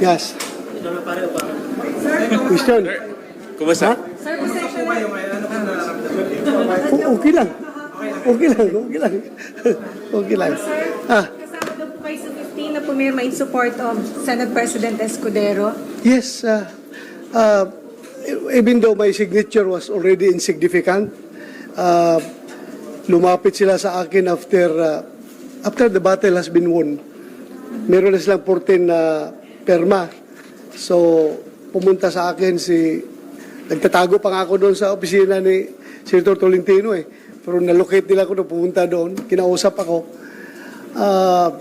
Yes. Question. Kumusta? O- okay lang. Okay lang, okay lang. Okay lang. Ah, Kasama daw po kayo sa 15 na pumirma in support of Senate President Escudero. yes, uh, uh, even though my signature was already insignificant, uh, lumapit sila sa akin after uh, after the battle has been won. Meron na silang 14 na perma. So, pumunta sa akin si Nagtatago pa nga ako doon sa opisina ni Senator Tolentino eh. Pero nalocate nila ako na pumunta doon. Kinausap ako. Ah,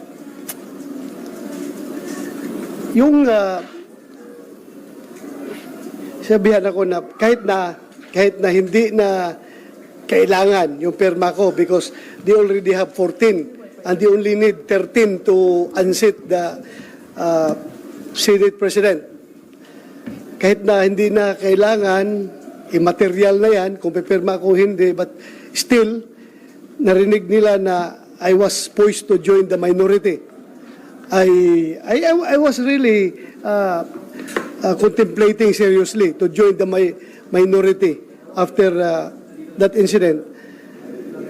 yung ah, sabihan ako na kahit na kahit na hindi na kailangan yung perma ko because they already have 14 and they only need 13 to unseat the uh, Senate President. Kahit na hindi na kailangan, immaterial na yan, kung pipirma ko hindi, but still, narinig nila na I was poised to join the minority. I, I, I was really uh, uh, contemplating seriously to join the mi- minority after uh, that incident.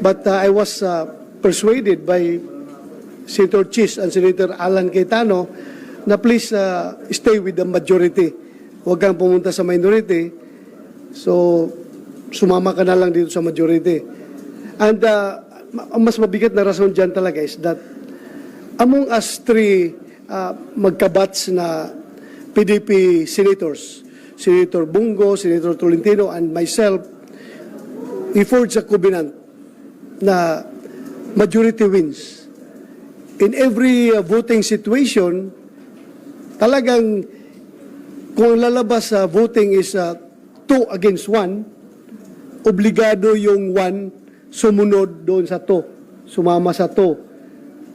But uh, I was uh, persuaded by Senator Chis and Senator Alan Cayetano na please uh, stay with the majority. Huwag kang pumunta sa minority. So, sumama ka na lang dito sa majority. And uh, mas mabigat na rason dyan talaga is that among us three uh, magkabats na PDP senators, Senator Bungo, Senator Tolentino, and myself, we forged a covenant na majority wins. In every uh, voting situation, talagang kung lalabas sa voting is uh, two against one, obligado yung one sumunod doon sa to, sumama sa to.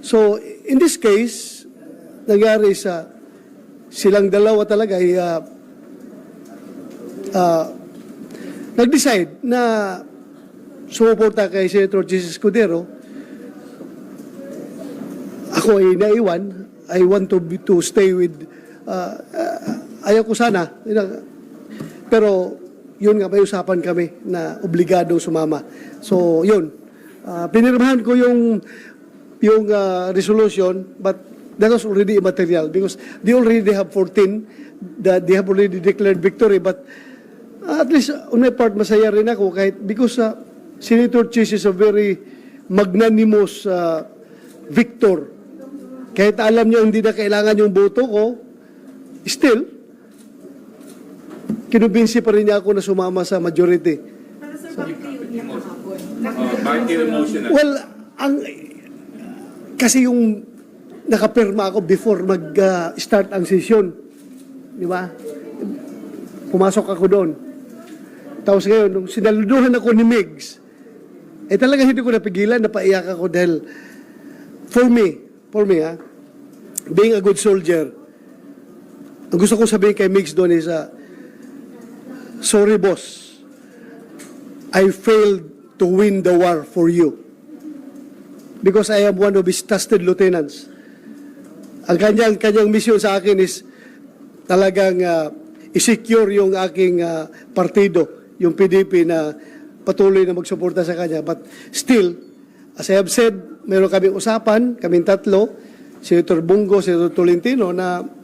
So, in this case, nangyari sa silang dalawa talaga ay uh, uh, nag-decide na sumuporta kay Senator Jesus Escudero. Ako ay naiwan. I want to be, to stay with uh, uh, ayaw ko sana. Pero yun nga may usapan kami na obligado sumama. So yun. Uh, pinirmahan ko yung yung uh, resolution but that was already immaterial because they already have 14 that they have already declared victory but uh, at least on my part masaya rin ako kahit because uh, Senator Chis is a very magnanimous uh, victor kahit alam niya hindi na kailangan yung boto ko, still, kinumbinsi pa rin niya ako na sumama sa majority. Para sa bakit kayo umiyak kahapon? Oh, bakit kayo emotional? Well, ang, kasi yung nakapirma ako before mag-start ang session. Di ba? Pumasok ako doon. Tapos ngayon, nung sinaluduhan ako ni Migs, eh talaga hindi ko napigilan, napaiyak ako dahil for me, for me ha, being a good soldier, ang gusto ko sabihin kay Migs doon is, uh, sorry boss, I failed to win the war for you. Because I am one of his trusted lieutenants. Ang kanyang, kanyang mission sa akin is talagang uh, i-secure yung aking uh, partido, yung PDP na patuloy na magsuporta sa kanya. But still, as I have said, meron kaming usapan, kaming tatlo, Senator Bungo, Senator Tolentino, na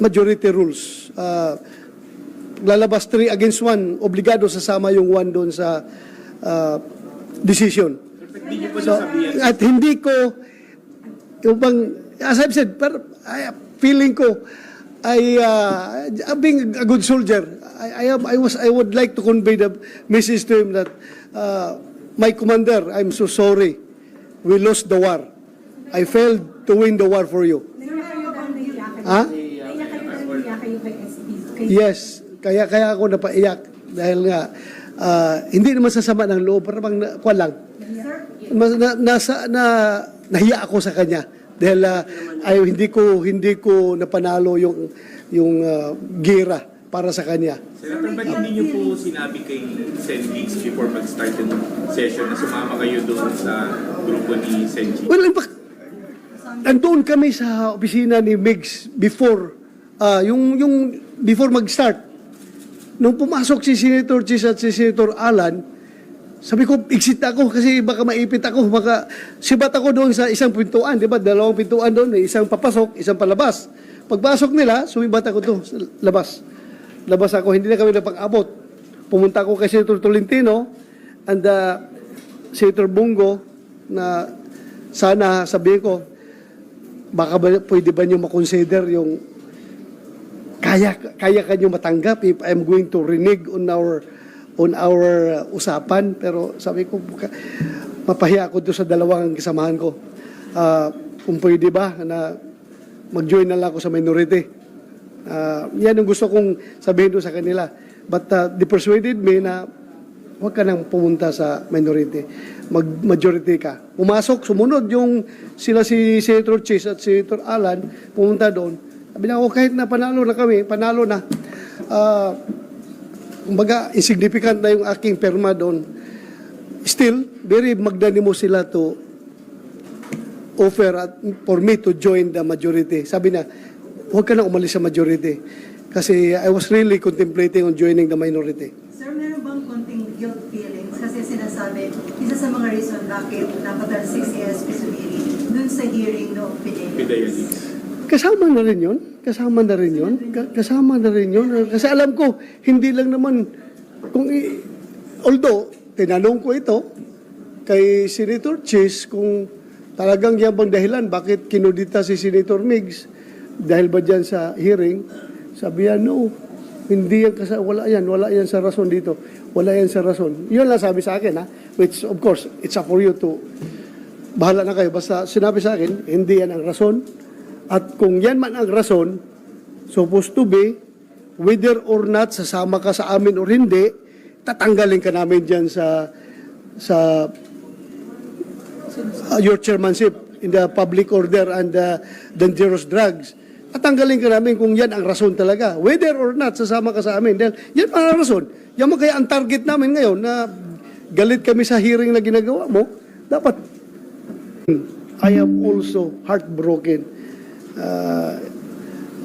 majority rules. Uh, lalabas 3 against 1, obligado sasama yung 1 doon sa uh, decision. So, at hindi ko, yung bang, as I've said, pero, I, feeling ko, I, uh, being a good soldier, I, I, am, I, was, I would like to convey the message to him that, uh, my commander, I'm so sorry. We lost the war. I failed to win the war for you. Naiyak kayo dahil naiyak kayo. Ha? Naiyak kayo dahil naiyak kayo kay SP. Kay Yes, kaya kaya ako napaiyak dahil nga ah, hindi naman sasama ng loob, para bang na, kuwan lang. Mas, na, nasa na nahiya ako sa kanya dahil ah, ay hindi ko hindi ko napanalo yung yung ah, gira para sa kanya. Senator, ba't hindi niyo po sinabi kay Sen. Gigs before mag-start yung session na sumama kayo doon sa grupo ni Sen. G? Well, in fact, nandoon kami sa opisina ni Migs before ah, yung, yung before mag-start, nung pumasok si Senator Chis at si Senator Alan, sabi ko, exit ako kasi baka maipit ako. Baka, sibat ako doon sa isang pintuan, di ba? Dalawang pintuan doon, isang papasok, isang palabas. Pagpasok nila, sumibat ako doon sa labas. Labas ako, hindi na kami napag-abot. Pumunta ako kay Senator Tolentino and uh, Senator Bungo na sana sabihin ko, baka ba, pwede ba niyo makonsider yung kaya kaya kanyo matanggap if I'm going to renege on our on our uh, usapan. Pero sabi ko mapahiya ako doon sa dalawang kasamahan ko. Ah, kung pwede ba na mag-join na lang ako sa minority. Ah, yan ang gusto kong sabihin doon sa kanila. But uh, they persuaded me na huwag ka nang pumunta sa minority. Mag-majority ka. Pumasok sumunod yung sila si Senator Chase at Senator Alan pumunta doon sabi niya, oh, kahit na panalo na kami, panalo na, ah, kumbaga, insignificant na yung aking perma doon. Still, very magnanimous sila to offer at, for me to join the majority. Sabi na, huwag ka na umalis sa majority. Kasi I was really contemplating on joining the minority. Sir, meron bang konting guilt feelings? Kasi sinasabi, isa sa mga reason bakit napatalsik si SP Subiri dun sa hearing no Fidelis. Kasama na rin yun. Kasama na rin yun. Ka- Kasama na rin yun. Kasi alam ko, hindi lang naman, kung i- although, tinanong ko ito kay Senator Chase kung talagang yan bang dahilan bakit kinudita si Senator Migs dahil ba dyan sa hearing, sabi yan, no, hindi yan kasi wala yan, wala yan sa rason dito. Wala yan sa rason. Yun lang sabi sa akin, ha? Which, of course, it's up for you to bahala na kayo. Basta sinabi sa akin, hindi yan ang rason. At kung yan man ang rason, supposed to be, whether or not sasama ka sa amin or hindi, tatanggalin ka namin dyan sa sa uh, your chairmanship in the public order and uh, dangerous drugs. Tatanggalin ka namin kung yan ang rason talaga. Whether or not sasama ka sa amin. Dahil yan ang rason. Yan mo kaya ang target namin ngayon na galit kami sa hearing na ginagawa mo. Dapat I am also heartbroken. Uh,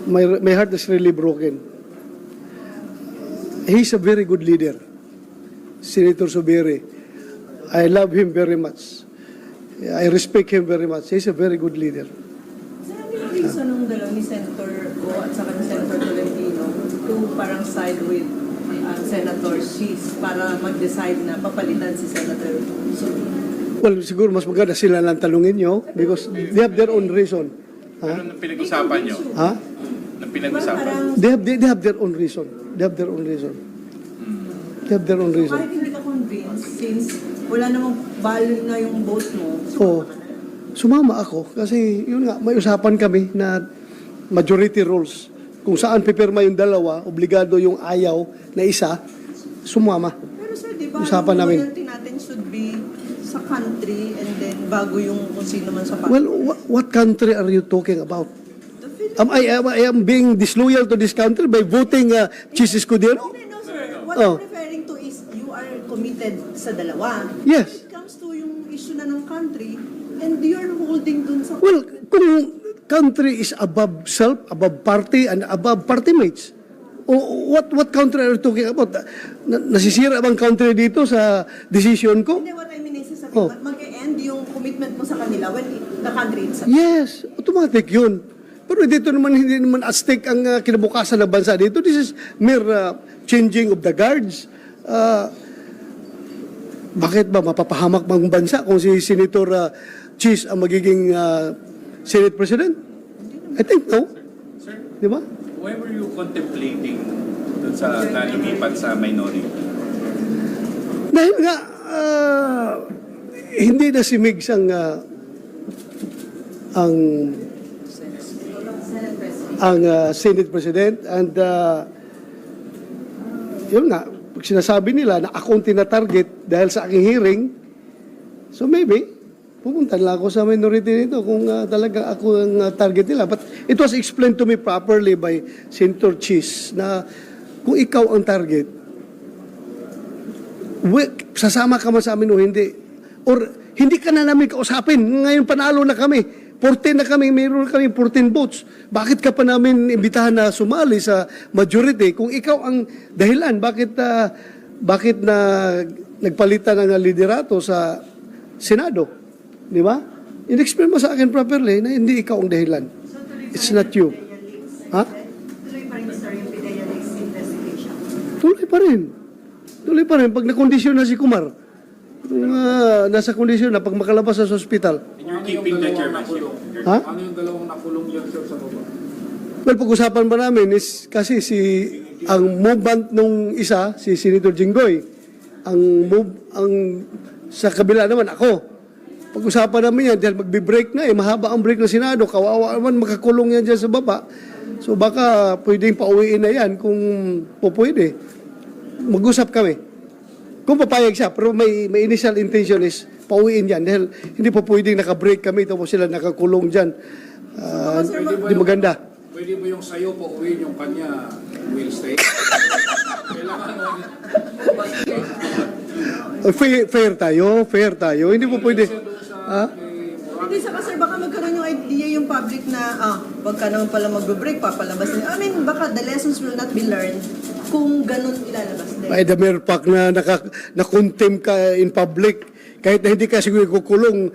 my, my heart is really broken. He's a very good leader, Senator Subiri. I love him very much. I respect him very much. He's a very good leader. Yung reason nung dalaw ni Senator Go at saka ni Senator Tolentino to parang side with uh, Senator Cheese para mag-decide na papalitan si Senator Soto? Well, siguro mas maganda sila lang talungin nyo because they have their own reason. Ano Ha? nang pinag-usapan nyo? Ha? Nang pinag-usapan? They have, they, they have their own reason. They have their own reason. They have their own kahit reason. hindi ka convinced since wala namang value na yung vote mo, Oo. Sumama ako kasi yun nga, may usapan kami na majority rules. Kung saan pipirma yung dalawa, obligado yung ayaw na isa, sumama. Pero sir, di ba Usapan namin. loyalty natin should be sa country and then bago yung kung sino man sa Well, wha- what country are you talking about? Am I, am, I am being disloyal to this country by voting uh, Chis Escudero? No, no, sir. What Oh. I'm referring to is you are committed sa dalawa. Yes. When it comes to yung issue na ng country, and you're holding dun sa... Well, kung country is above self, above party, and above party mates, o what what country are you talking about? Na, nasisira bang country dito sa decision ko? Hindi, what I Oh. mag- mag-end yung commitment mo sa kanila when it- the country itself. Yes, automatic yun. Pero dito naman, hindi naman at stake ang uh, kinabukasan ng bansa dito. This is mere uh, changing of the guards. Uh, bakit ba mapapahamak bang bansa kung si Senator uh, Cheese ang magiging uh, Senate President? I think no. Sir, Di ba? why were you contemplating dun sa nalimipat sa minority? Dahil nga, ah, hindi na si Migs ang, ah, ang, ang ah, Senate President and ah, yun nga, pag sinasabi nila na ako ang tina-target dahil sa aking hearing, so maybe, pupunta lang ako sa minority nito kung ah, talaga ako ang ah, target nila. But it was explained to me properly by Senator Cheese na kung ikaw ang target, we, sasama ka man sa amin o hindi. Or hindi ka na namin kausapin. Ngayon panalo na kami. 14 na kami, mayroon kami 14 votes. Bakit ka pa namin imbitahan na sumali sa majority kung ikaw ang dahilan? Bakit, ah, bakit na nagpalitan ng liderato sa Senado? Di ba? In-explain mo sa akin properly na hindi ikaw ang dahilan. So, It's not you. Ha? Tuloy pa rin, sir, yung Pidea Leaks investigation. Tuloy pa rin. Tuloy pa rin. Pag nakondisyon na si Kumar, ah, nasa kondisyon na pag makalabas sa ospital, And you're keeping the. You're- Ha? Ano yung dalawang nakulong dyan sir sa baba? Well, pag-usapan ba namin is kasi si ang movement nung isa, si Senator Jinggoy, ang move, ang sa kabila naman ako. Pag-usapan namin yan dahil magbi-break na eh, mahaba ang break ng Senado, kawawa naman makakulong yan dyan sa baba. So baka pwedeng pauwiin na yan kung po pwede. Mag-usap kami. Kung papayag siya, pero may, may initial intention is pauwiin yan dahil hindi po pwedeng nakabreak kami tapos sila nakakulong dyan. Ah, di maganda. Pwede ba yung sayo po uwiin yung kanya will stay? Kailangan mo Uh, fair, fair tayo, fair tayo. Hindi po pwede. Ha? Hindi sa sir, baka magkaroon yung idea yung public na, ah, wag ka naman pala magbe-break, papalabas nila. I mean, baka the lessons will not be learned kung ganun ilalabas din. By the mere na naka, ka in public, kahit na hindi ka siguro kukulong,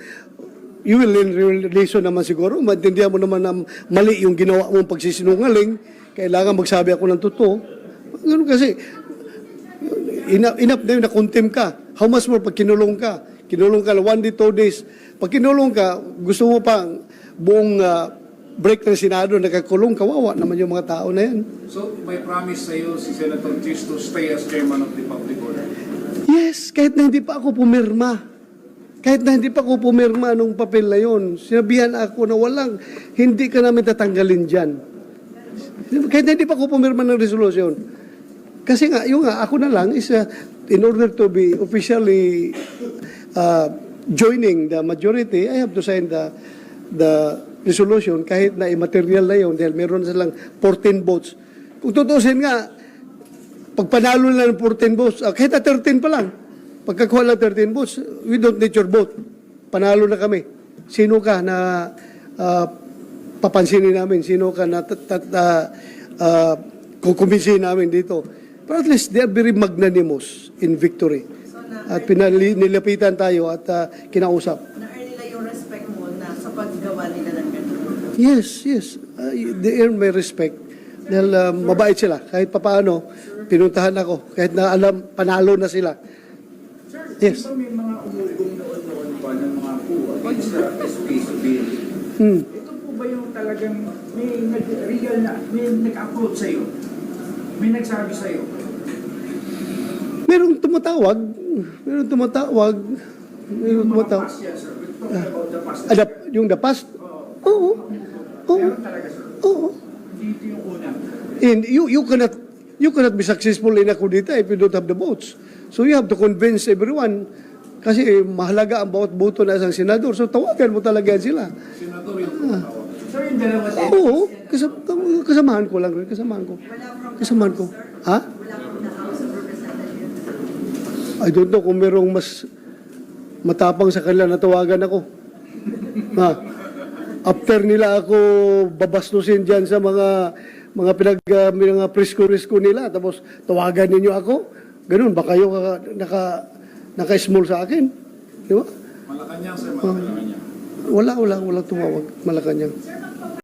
you will learn relation naman siguro. Maintindihan mo naman na mali yung ginawa mong pagsisinungaling. Kailangan magsabi ako ng totoo. Ganun kasi, enough, enough na yun, na-contempt ka. How much more pag kinulong ka? Kinulong ka one day, two days. Pag kinulong ka, gusto mo pa buong ah, break ng Senado, nakakulong, kawawa naman yung mga tao na yan. So, may promise sa iyo si Senator Chis to stay as chairman of the public order. Yes, kahit na hindi pa ako pumirma. Kahit na hindi pa ako pumirma nung papel na yon, sinabihan ako na walang, hindi ka namin tatanggalin dyan. Kahit na hindi pa ako pumirma ng resolution. Kasi nga, yung nga, ako na lang is, uh, in order to be officially uh, joining the majority, I have to sign the the resolution kahit na immaterial na yun dahil meron silang 14 votes. Kung tutusin nga, pag panalo na ng 14 votes, ah, kahit na 13 pa lang, pagkakuha lang 13 votes, we don't need your vote. Panalo na kami. Sino ka na ah, papansinin namin? Sino ka na tat, tat, ah, kukumbinsihin namin dito? But at least they are very magnanimous in victory. At pinali, nilapitan tayo at ah, kinausap. Paggawa nila ng ganun. Yes, yes. Uh, they earn my respect. Dahil uh, mabait sila. Kahit papaano, pinuntahan ako. Kahit na alam, panalo na sila. Yes. Di ba may mga umugong noon-noon pa ng mga po against the bill? Hmm. Ito po ba yung talagang may nag-real na, may nag-upload sa'yo? May nagsabi sa'yo? Merong tumatawag. Merong tumatawag. Merong Yung mga tumatawag. past yan, sir. Talking about the yung the past? Oo. Oo. Sir. Oo. And you, you cannot you cannot be successful in a coup d'etat if you don't have the votes. So you have to convince everyone kasi eh, mahalaga ang bawat boto na isang senador. So tawagan mo talaga yan sila. Senator yung tumatawag. So yung dalawa. Oo, kasam, kasamahan ko lang rin, kasamahan ko. Kasamahan ko. Ha? I don't know kung merong mas matapang sa kanila na tawagan ako. Ha? After nila ako babastusin dyan sa mga mga pinag uh, mga presko-presko nila tapos tawagan ninyo ako. Ganun ba kayo ka- naka naka-small sa akin? Di ba? Malacanang sir, Malacanang. Wala, wala, wala tumawag. Malacanang. Sir,